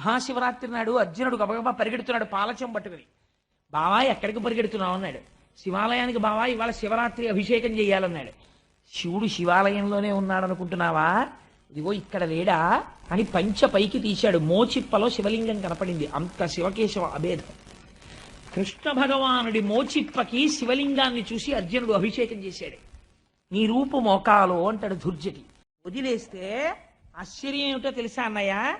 మహాశివరాత్రి నాడు అర్జునుడు గబగబా పరిగెడుతున్నాడు పాలచం పట్టుకుని. బావా ఎక్కడికి పరిగెడుతున్నావు అన్నాడు. శివాలయానికి బావా ఇవాళ శివరాత్రి అభిషేకం చేయాలన్నాడు. శివుడు శివాలయంలోనే ఉన్నాడు అనుకుంటున్నావా ఇదిగో ఇక్కడ లేడా? అని పంచ పైకి తీశాడు. మోచిప్పలో శివలింగం కనపడింది. అంత శివకేశవ అభేదం. కృష్ణ భగవానుడి మోచిప్పకి శివలింగాన్ని చూసి అర్జునుడు అభిషేకం చేశాడు. నీ రూపు మోకాలు అంటాడు దుర్జటి. వదిలేస్తే ఆశ్చర్యం ఏమిటో తెలుసా అన్నయ్య?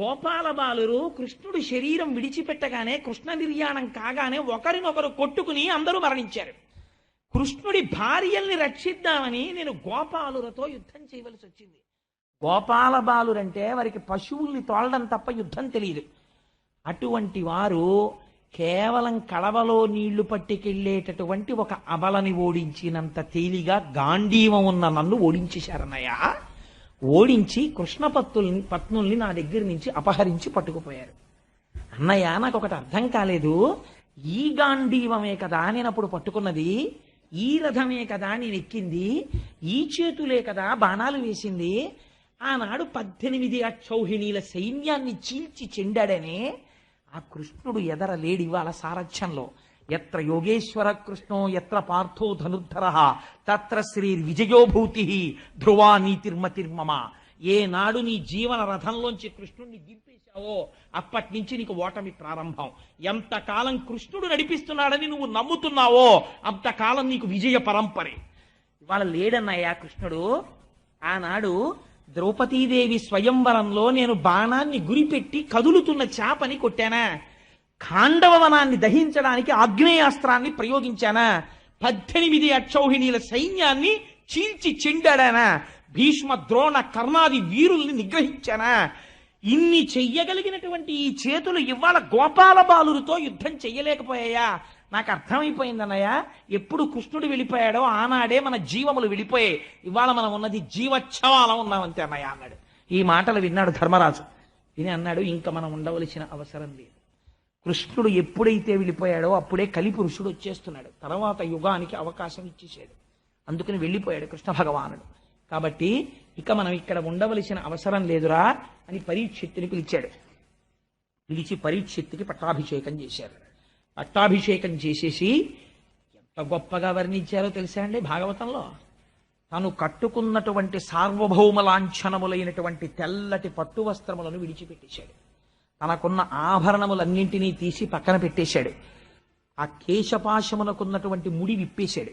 గోపాల బాలురు కృష్ణుడు శరీరం విడిచిపెట్టగానే కృష్ణ నిర్యాణం కాగానే ఒకరినొకరు కొట్టుకుని అందరూ మరణించారు. కృష్ణుడి భార్యల్ని రక్షిద్దామని నేను గోపాలులతో యుద్ధం చేయవలసి వచ్చింది. గోపాల బాలురంటే వారికి పశువుల్ని తోలడం తప్ప యుద్ధం తెలియదు. అటువంటి వారు కేవలం కడవలో నీళ్ళు పట్టుకెళ్ళేటటువంటి ఒక అబలని ఓడించినంత తేలిగా గాంధీవం ఉన్న నన్ను ఓడించేశారన్నయ్య. ఓడించి కృష్ణ పత్తుల్ని పత్నుల్ని నా దగ్గర నుంచి అపహరించి పట్టుకుపోయారు. అన్నయ్య నాకు ఒకటి అర్థం కాలేదు. ఈ గాంధీవమే కదా నేను అప్పుడు పట్టుకున్నది. ఈ రథమే కదా నేను ఎక్కింది. ఈ చేతులే కదా బాణాలు వేసింది. ఆనాడు పద్దెనిమిది అక్షౌహిణీల సైన్యాన్ని చీల్చి చెండాడనే ఆ కృష్ణుడు ఎదర లేడి వాళ్ళ సారథ్యంలో. ఎత్ర యోగేశ్వర కృష్ణో ఎత్ర పార్థో ధనుర్ధర తత్ర శ్రీ విజయోభూతి ధ్రువా నీతిర్మతిర్మమ. ఏనాడు నీ జీవన రథంలోంచి కృష్ణుడిని దింపేశావో అప్పటి నుంచి నీకు ఓటమి ప్రారంభం. ఎంతకాలం కృష్ణుడు నడిపిస్తున్నాడని నువ్వు నమ్ముతున్నావో అంతకాలం నీకు విజయ పరంపరే. ఇవాళ లేడన్నయ్యా కృష్ణుడు ఆనాడు ద్రౌపదీదేవి స్వయంవరంలో నేను బాణాన్ని గురిపెట్టి కదులుతున్న చేపని కొట్టానా? ఖాండవనాన్ని దహించడానికి ఆగ్నేయాస్త్రాన్ని ప్రయోగించానా. పద్దెనిమిది అక్షౌహిణీల సైన్యాన్ని చీల్చి చెండాడానా. భీష్మ ద్రోణ కర్ణాది వీరుల్ని నిగ్రహించానా. ఇన్ని చెయ్యగలిగినటువంటి ఈ చేతులు ఇవాళ గోపాల బాలులతో యుద్ధం చెయ్యలేకపోయాయా? నాకు అర్థమైపోయిందన్నయ్య ఎప్పుడు కృష్ణుడు వెళ్ళిపోయాడో ఆనాడే మన జీవములు వెళ్ళిపోయాయి. ఇవాళ మనం ఉన్నది జీవచ్ఛవాలం ఉన్నామంతే అన్నయ్య అన్నాడు. ఈ మాటలు విన్నాడు ధర్మరాజు. విని అన్నాడు ఇంకా మనం ఉండవలసిన అవసరం లేదు. కృష్ణుడు ఎప్పుడైతే వెళ్ళిపోయాడో అప్పుడే కలిపురుషుడు వచ్చేస్తున్నాడు. తర్వాత యుగానికి అవకాశం ఇచ్చేసాడు. అందుకని వెళ్ళిపోయాడు కృష్ణ భగవానుడు. కాబట్టి ఇక మనం ఇక్కడ ఉండవలసిన అవసరం లేదురా అని పరీక్షిత్తుని పిలిచాడు. పిలిచి పరీక్షిత్తుకి పట్టాభిషేకం చేశారు. పట్టాభిషేకం చేసేసి ఎంత గొప్పగా వర్ణించారో తెలుసా అండి భాగవతంలో? తను కట్టుకున్నటువంటి సార్వభౌమ లాంఛనములైనటువంటి తెల్లటి పట్టు వస్త్రములను విడిచిపెట్టేశాడు. తనకున్న ఆభరణములన్నింటినీ తీసి పక్కన పెట్టేశాడు. ఆ కేశపాశమునకున్నటువంటి ముడి విప్పేశాడు.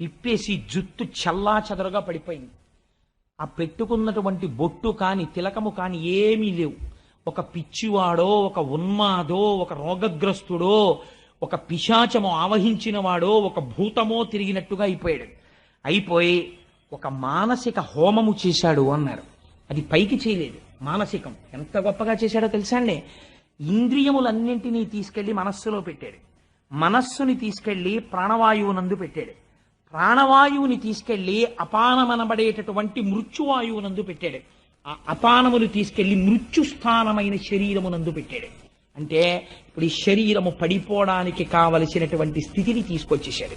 విప్పేసి జుత్తు చల్లా చెదరుగా పడిపోయింది. ఆ పెట్టుకున్నటువంటి బొట్టు కాని తిలకము కాని ఏమీ లేవు. ఒక పిచ్చివాడో ఒక ఉన్మాదో ఒక రోగగ్రస్తుడో ఒక పిశాచము ఆవహించిన వాడో ఒక భూతమో తిరిగినట్టుగా అయిపోయాడు. అయిపోయి ఒక మానసిక హోమము చేశాడు అన్నారు. అది పైకి చేయలేదు. మానసికం. ఎంత గొప్పగా చేశాడో తెలుసా అండి? ఇంద్రియములన్నింటినీ తీసుకెళ్ళి మనస్సులో పెట్టాడు. మనస్సుని తీసుకెళ్ళి ప్రాణవాయువునందు పెట్టాడు. ప్రాణవాయువుని తీసుకెళ్ళి అపానమనబడేటటువంటి మృత్యువాయువునందు పెట్టాడు. ఆ అపానములు తీసుకెళ్ళి మృత్యుస్థానమైన శరీరమునందు పెట్టాడు. అంటే ఇప్పుడు ఈ శరీరము పడిపోవడానికి కావలసినటువంటి స్థితిని తీసుకొచ్చేసాడు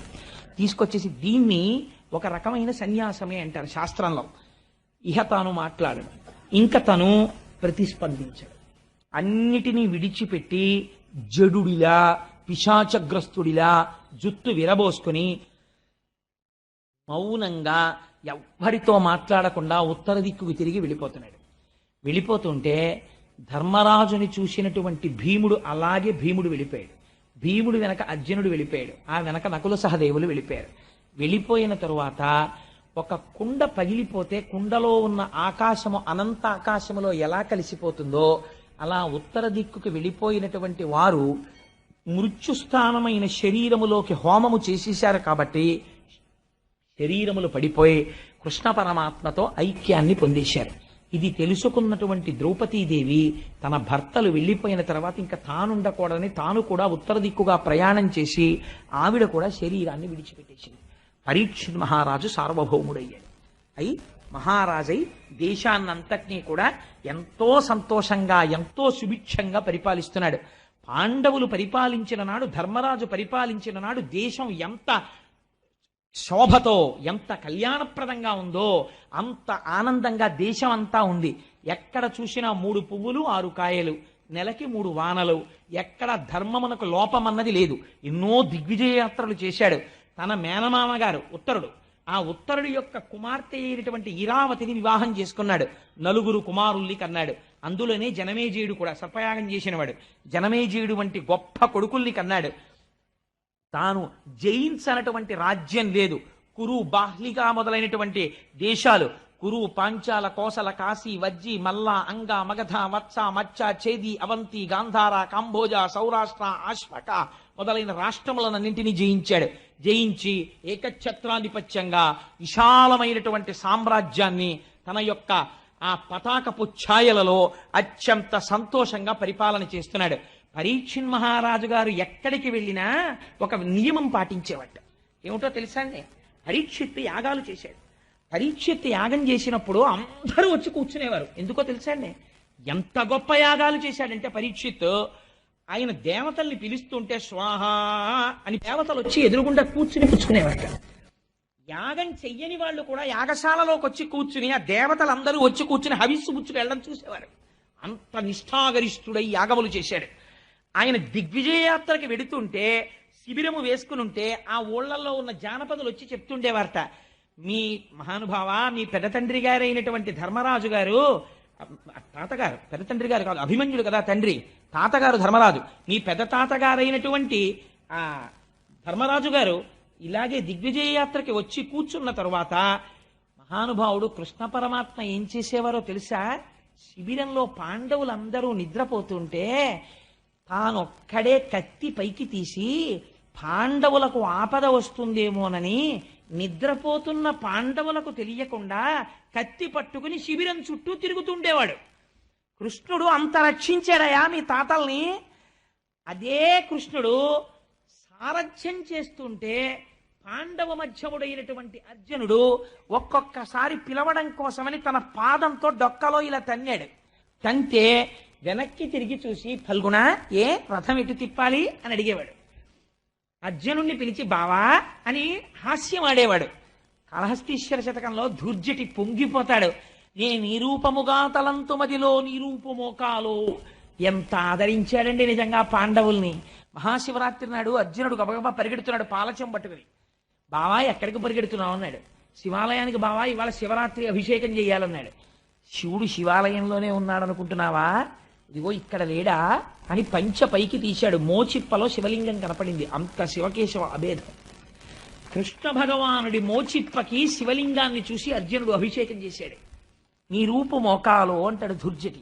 తీసుకొచ్చేసి దీన్ని ఒక రకమైన సన్యాసమే అంటారు శాస్త్రంలో. ఇహ తాను మాట్లాడను. ఇంకా తను ప్రతిస్పందించడు. అన్నిటినీ విడిచిపెట్టి జడుడిలా పిశాచగ్రస్తుడిలా జుత్తు విరబోసుకుని మౌనంగా ఎవ్వరితో మాట్లాడకుండా ఉత్తర దిక్కుకు తిరిగి వెళ్ళిపోతున్నాడు. వెళ్ళిపోతుంటే ధర్మరాజుని చూసినటువంటి భీముడు అలాగే భీముడు వెళ్ళిపోయాడు. భీముడు వెనక అర్జునుడు వెళ్ళిపోయాడు. ఆ వెనక నకుల సహదేవులు వెళ్ళిపోయారు. వెళ్ళిపోయిన తరువాత ఒక కుండ పగిలిపోతే కుండలో ఉన్న ఆకాశము అనంత ఆకాశములో ఎలా కలిసిపోతుందో అలా ఉత్తర దిక్కుకి వెళ్ళిపోయినటువంటి వారు మృత్యుస్థానమైన శరీరములోకి హోమము చేసేశారు కాబట్టి శరీరములు పడిపోయి కృష్ణ పరమాత్మతో ఐక్యాన్ని పొందేశారు. ఇది తెలుసుకున్నటువంటి ద్రౌపదీదేవి తన భర్తలు వెళ్ళిపోయిన తర్వాత ఇంకా తానుండకూడదని తాను కూడా ఉత్తర దిక్కుగా ప్రయాణం చేసి ఆవిడ కూడా శరీరాన్ని విడిచిపెట్టేసింది. పరీక్షిత్ మహారాజు సార్వభౌముడయ్యాడు. అయి మహారాజై దేశాన్నంతటినీ కూడా ఎంతో సంతోషంగా ఎంతో సుభిక్షంగా పరిపాలిస్తున్నాడు. పాండవులు పరిపాలించిన నాడు ధర్మరాజు పరిపాలించిన నాడు దేశం ఎంత శోభతో ఎంత కళ్యాణప్రదంగా ఉందో అంత ఆనందంగా దేశం అంతా ఉంది. ఎక్కడ చూసినా మూడు పువ్వులు ఆరు కాయలు నెలకి మూడు వానలు ఎక్కడ ధర్మమునకు లోపమన్నది లేదు. ఎన్నో దిగ్విజయ యాత్రలు చేశాడు. తన మేనమామ గారు ఉత్తరుడు. ఆ ఉత్తరుడి యొక్క కుమార్తె అయినటువంటి ఇరావతిని వివాహం చేసుకున్నాడు. నలుగురు కుమారుల్ని కన్నాడు. అందులోనే జనమేజయుడు కూడా సర్పయాగం చేసినవాడు. జనమేజయుడు వంటి గొప్ప కొడుకుల్ని కన్నాడు. తాను జయించనటువంటి రాజ్యం లేదు. కురు బాహ్లిగా మొదలైనటువంటి దేశాలు. కురు పాంచాల కోసల కాశీ వజ్జి మల్ల అంగ మగధ వత్స మచ్చ చేది అవంతి గాంధార కాంభోజ సౌరాష్ట్ర ఆశ్వక మొదలైన రాష్ట్రములనన్నింటినీ జయించాడు. జయించి ఏకఛత్రాధిపత్యంగా విశాలమైనటువంటి సామ్రాజ్యాన్ని తన యొక్క ఆ పతాకపు ఛాయలలో అత్యంత సంతోషంగా పరిపాలన చేస్తున్నాడు. పరీక్షిన్ మహారాజు గారు ఎక్కడికి వెళ్ళినా ఒక నియమం పాటించేవాట ఏమిటో తెలుసా అండి? పరీక్షిత్ యాగాలు చేశాడు. పరీక్షిత్ యాగం చేసినప్పుడు అందరూ వచ్చి కూర్చునేవారు. ఎందుకో తెలుసా అండి? ఎంత గొప్ప యాగాలు చేశాడంటే పరీక్షిత్ ఆయన దేవతల్ని పిలుస్తుంటే స్వాహ అని దేవతలు వచ్చి ఎదురుగుండా కూర్చుని పుచ్చుకునేవారు యాగం చెయ్యని వాళ్ళు కూడా యాగశాలలోకి వచ్చి కూర్చుని ఆ దేవతలందరూ వచ్చి కూర్చుని హవిస్సు పుచ్చుకు వెళ్ళడం చూసేవారు. అంత నిష్ఠాగరిష్ఠుడై యాగములు చేశాడు. ఆయన దిగ్విజయయాత్రకి వెడుతుంటే శిబిరము వేసుకుని ఉంటే ఆ ఊళ్ళల్లో ఉన్న జానపదులు వచ్చి చెప్తుండేవారట మీ మహానుభావ మీ పెద్ద తండ్రి గారైనటువంటి ధర్మరాజు గారు తాతగారు పెద్ద తండ్రి గారు కాదు అభిమన్యుడు కదా తండ్రి తాతగారు ధర్మరాజు. మీ పెద్ద తాతగారైనటువంటి ఆ ధర్మరాజు గారు ఇలాగే దిగ్విజయ యాత్రకి వచ్చి కూర్చున్న తరువాత మహానుభావుడు కృష్ణ పరమాత్మ ఏం చేసేవారో తెలుసా? శిబిరంలో పాండవులందరూ నిద్రపోతుంటే తానొక్కడే కత్తి పైకి తీసి పాండవులకు ఆపద వస్తుందేమోనని నిద్రపోతున్న పాండవులకు తెలియకుండా కత్తి పట్టుకుని శిబిరం చుట్టూ తిరుగుతుండేవాడు. కృష్ణుడు అంత రక్షించాడయా మీ తాతల్ని? అదే కృష్ణుడు సారథ్యం చేస్తుంటే పాండవ మధ్యముడైనటువంటి అర్జునుడు ఒక్కొక్కసారి పిలవడం కోసమని తన పాదంతో డొక్కలో ఇలా తన్నాడు. తంతే వెనక్కి తిరిగి చూసి ఫల్గుణ ఏ రథం ఎటు తిప్పాలి? అని అడిగేవాడు. అర్జునుణ్ణి పిలిచి బావా అని హాస్యం ఆడేవాడు కాళహస్తీశ్వర శతకంలో ధూర్జటి పొంగిపోతాడు. ఏ నిరూపముగా తలంతుమదిలో నిరూపమోకాలో ఎంత ఆదరించాడండి నిజంగా పాండవుల్ని. మహాశివరాత్రి నాడు అర్జునుడు గబగబా పరిగెడుతున్నాడు పాలచం పట్టుకుని. బావా ఎక్కడికి పరిగెడుతున్నావు అన్నాడు. శివాలయానికి బావా ఇవాళ శివరాత్రి అభిషేకం చేయాలన్నాడు. శివుడు శివాలయంలోనే ఉన్నాడు అనుకుంటున్నావా ఇదిగో ఇక్కడ లేడా? అని పంచ పైకి తీశాడు. మోచిప్పలో శివలింగం కనపడింది. అంత శివకేశవ అభేదం. కృష్ణ భగవానుడి మోచిప్పకి శివలింగాన్ని చూసి అర్జునుడు అభిషేకం చేశాడు. నీ రూపు మోకాలో అంటాడు దుర్జటి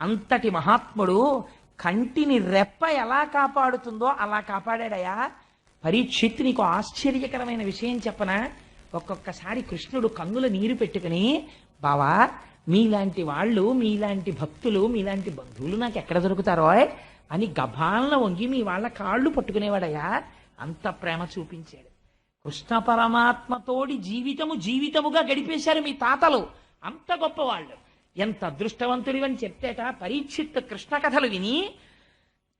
అంతటి మహాత్ముడు కంటిని రెప్ప ఎలా కాపాడుతుందో అలా కాపాడాడయా పరీక్షిత్ నీకు ఆశ్చర్యకరమైన విషయం చెప్పనా? ఒక్కొక్కసారి కృష్ణుడు కన్నుల నీరు పెట్టుకుని బావా మీలాంటి వాళ్ళు మీలాంటి భక్తులు మీలాంటి బంధువులు నాకు ఎక్కడ దొరుకుతారో? అని గభాలన వంగి మీ వాళ్ళ కాళ్ళు పట్టుకునేవాడయ్యా. అంత ప్రేమ చూపించాడు. కృష్ణ పరమాత్మతోడి జీవితము జీవితముగా గడిపేశారు మీ తాతలు. అంత గొప్పవాళ్ళు. ఎంత అదృష్టవంతుడివని చెప్తేట పరీక్షిత్ కృష్ణ కథలు విని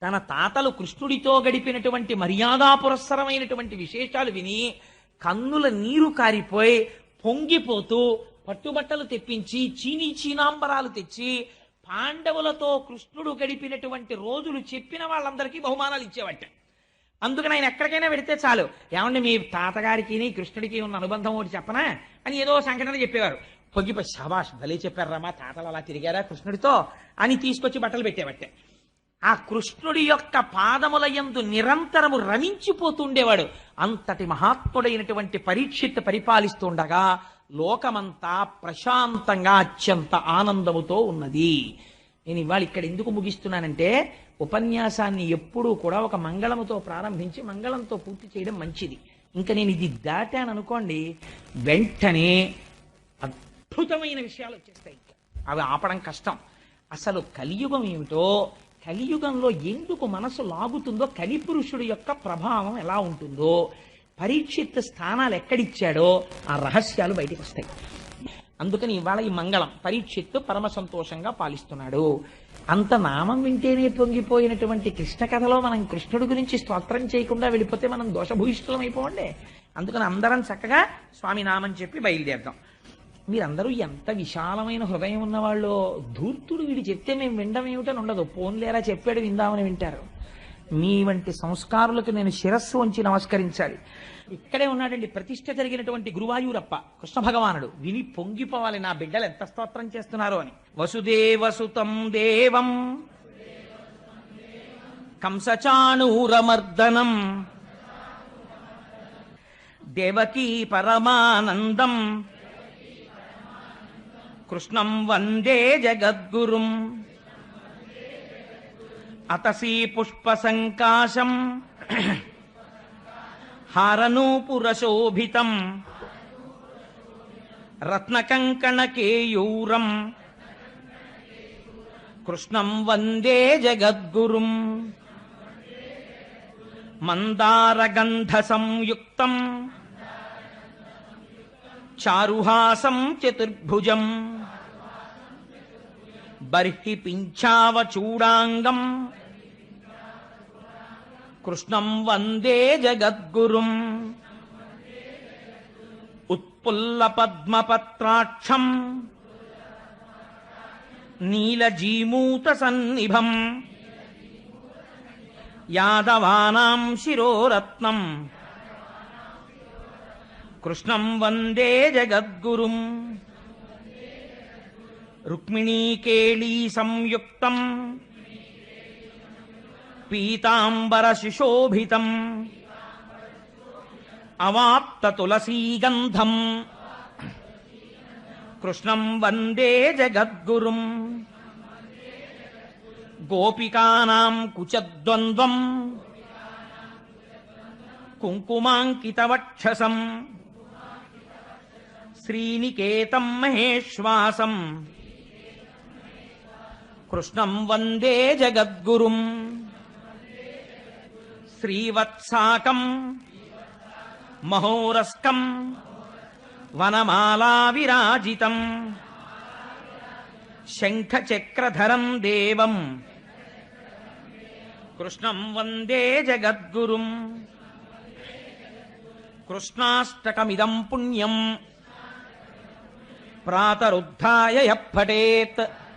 తన తాతలు కృష్ణుడితో గడిపినటువంటి మర్యాదా పురస్సరమైనటువంటి విశేషాలు విని కన్నుల నీరు కారిపోయి పొంగిపోతూ పట్టుబట్టలు తెప్పించి చీనీ చీనాంబరాలు తెచ్చి పాండవులతో కృష్ణుడు గడిపినటువంటి రోజులు చెప్పిన వాళ్ళందరికీ బహుమానాలు ఇచ్చేవట అందుకని ఆయన ఎక్కడికైనా పెడితే చాలు. ఏమండి మీ తాతగారికి కృష్ణుడికి ఉన్న అనుబంధం ఒకటి చెప్పనా? అని ఏదో సంఘటన చెప్పేవారు. పొగిప శబాష్ భలే చెప్పారమ్మా తాతలు అలా తిరిగారా కృష్ణుడితో? అని తీసుకొచ్చి బట్టలు పెట్టేవట్టే ఆ కృష్ణుడి యొక్క పాదముల యందు నిరంతరము రమించిపోతుండేవాడు. అంతటి మహాత్ముడైనటువంటి పరీక్షిత్ పరిపాలిస్తుండగా లోకమంతా ప్రశాంతంగా అత్యంత ఆనందముతో ఉన్నది. నేను ఇవాళ ఇక్కడ ఎందుకు ముగిస్తున్నానంటే ఉపన్యాసాన్ని ఎప్పుడూ కూడా ఒక మంగళముతో ప్రారంభించి మంగళంతో పూర్తి చేయడం మంచిది. ఇంకా నేను ఇది దాటాను అనుకోండి వెంటనే అద్భుతమైన విషయాలు వచ్చేస్తాయి అవి ఆపడం కష్టం. అసలు కలియుగం ఏమిటో కలియుగంలో ఎందుకు మనసు లాగుతుందో కలిపురుషుడు యొక్క ప్రభావం ఎలా ఉంటుందో పరీక్షిత్ స్థానాలు ఎక్కడిచ్చాడో ఆ రహస్యాలు బయటకు వస్తాయి. అందుకని ఇవాళ ఈ మంగళం పరీక్షిత్తు పరమ సంతోషంగా పాలిస్తున్నాడు. అంత నామం వింటేనే పొంగిపోయినటువంటి కృష్ణ కథలో మనం కృష్ణుడి గురించి స్తోత్రం చేయకుండా వెళ్ళిపోతే మనం దోషభూయిష్ఠులం అయిపోండి అందుకని అందరం చక్కగా స్వామి నామం చెప్పి బయలుదేరుదాం. మీరందరూ ఎంత విశాలమైన హృదయం ఉన్నవాళ్ళు ధూర్తుడు వీడు చెప్తే మేము వినడం ఏమిటని ఉండదు. పోన్లేరా చెప్పాడు విందామని వింటారు. మీ వంటి సంస్కారులకు నేను శిరస్సు వంచి నమస్కరించాలి. ఇక్కడే ఉన్నాడండి ప్రతిష్ఠ జరిగినటువంటి గురువాయూరప్ప కృష్ణ భగవానుడు. విని పొంగిపోవాలి నా బిడ్డలు ఎంత స్తోత్రం చేస్తున్నారో అని. వసుదేవసుతం దేవం. కంసచాణూరమర్దనం. దేవకీ పరమానందం. कृष्णम् वन्दे जगद्गुरुम्। अतसी पुष्पसङ्काशम्। हारनूपुरशोभितम्। रत्नकङ्कणकेयूरम्। कृष्णम् वन्दे जगद्गुरुम्। मन्दारगन्धसंयुक्तम्। चारुहासम् चतुर्भुजम्। బర్హి పింఛావ చూడాంగం. కృష్ణం వందే జగద్గురుం. ఉత్పుల్ల పద్మపత్రాక్షం. నీలజీమూత సన్నిభం. యాదవానాం శిరోరత్నం. కృష్ణం వందే జగద్గురుం. रुक्मिणीकेळी संयुक्तम् पीताम्बरशिशोभितम् अवाप्ततुलसीगन्धम् कृष्णम् वन्दे जगद्गुरुम् गोपिकानाम् कुचद्वन्द्वम् कुङ्कुमाङ्कितवक्षसम् श्रीनिकेतम् महेश्वासम् कृष्णम् वन्दे जगद्गुरुम्। श्रीवत्साकम् महोरस्कम् वनमालाविराजितम्। शङ्खचक्रधरम् देवम्। कृष्णम् वन्दे जगद्गुरुम्। कृष्णाष्टकमिदम् पुण्यम्। प्रातरुद्धाय यः पठेत्।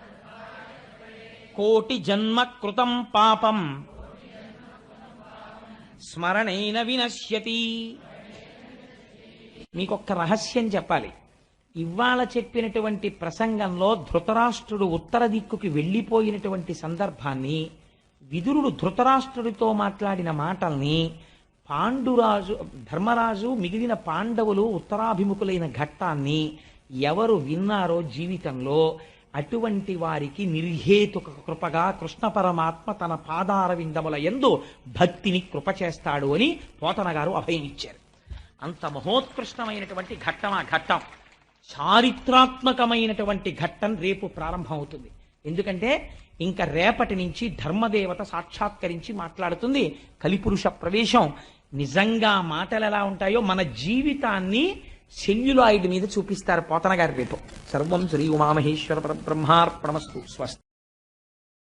కోటి జన్మ కృతం పాపం. స్మరణైన వినశ్యతి. మీకొక్క రహస్యం చెప్పాలి. ఇవాళ చెప్పినటువంటి ప్రసంగంలో ధృతరాష్ట్రుడు ఉత్తర దిక్కుకి వెళ్ళిపోయినటువంటి సందర్భాన్ని విదురుడు ధృతరాష్ట్రుడితో మాట్లాడిన మాటల్ని పాండురాజు ధర్మరాజు మిగిలిన పాండవులు ఉత్తరాభిముఖులైన ఘట్టాన్ని ఎవరు విన్నారో జీవితంలో అటువంటి వారికి నిర్హేతుక కృపగా కృష్ణ పరమాత్మ తన పాదారవిందముల ఎందు భక్తిని కృప చేస్తాడు అని పోతన గారు అభయం ఇచ్చారు అంత మహోత్కృష్టమైనటువంటి ఘట్టం ఆ ఘట్టం. చారిత్రాత్మకమైనటువంటి ఘట్టం రేపు ప్రారంభమవుతుంది. ఎందుకంటే ఇంకా రేపటి నుంచి ధర్మదేవత సాక్షాత్కరించి మాట్లాడుతుంది. కలిపురుష ప్రవేశం. నిజంగా మాటలు ఎలా ఉంటాయో మన జీవితాన్ని సెల్యులాయిడ్ మీద చూపిస్తారు పోతన గారి రేపు సర్వం శ్రీ ఉమామహేశ్వర పరబ్రహ్మార్పణమస్తు స్వస్తి.